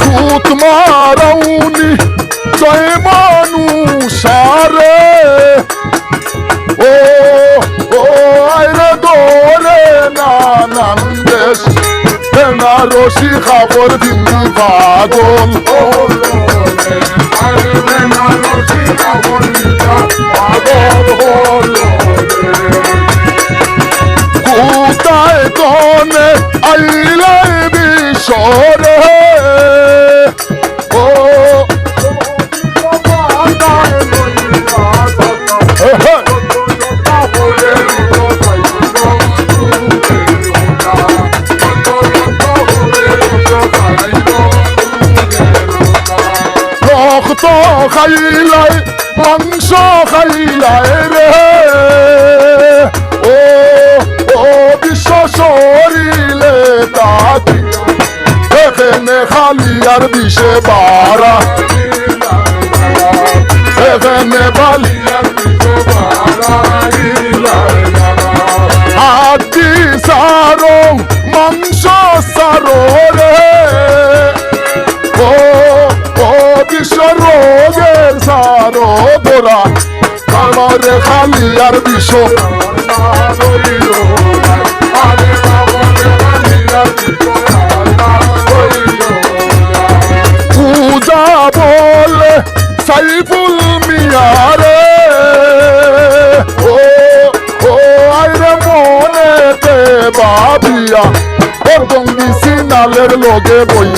Shoot মারাউনি জয় মানুষারে ও ও আইরে দোরে না নান্দেশ না রশি খাবর দিল্লি পাগল ও পাগল হলো কোথায় কনে আইলে বিশরে রক্ত খাইলাই, মাংস খাইলাই রে। ও ও, বিশ্ব শরীরে তাকি এখানে খালি আর বিষে বারা এখানে বালি হাতি সারো, মাংস সারো রে। রোগের সারো গোরা আমারে খালি আর বিশ্ব পূজা বলে সাইফুল মিয়ারে। ও ও, আইরে মনেতে বাবিয়া। ও টঙ্গি সিনালের লগে বই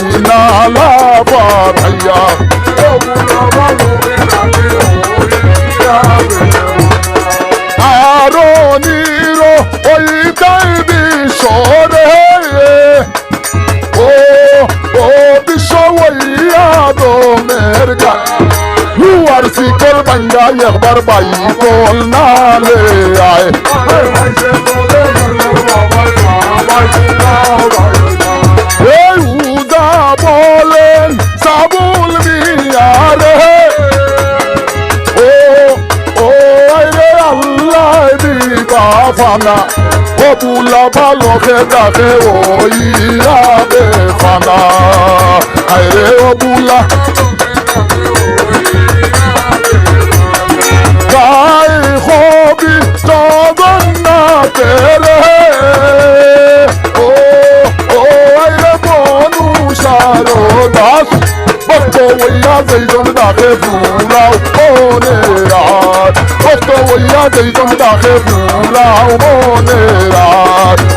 আরও নিরো ওই তাই বিশরে ও ও বিশ্ব ওইয়া দমের গান হুয়ার শিকল বাঙ্গা একবার বাই বল নালে আয় ফানা ও বুলা ভালো খেদাকে ওই আবে ফানা আরে ও বুলা গাই হবি জগন্নাথে রে। ও ও আরে মনুষারো দাস। ভক্ত ওইয়া রাত ভক্ত ওইয়া যেইজন ডাকে ফুলাও মনে রাত ভক্ত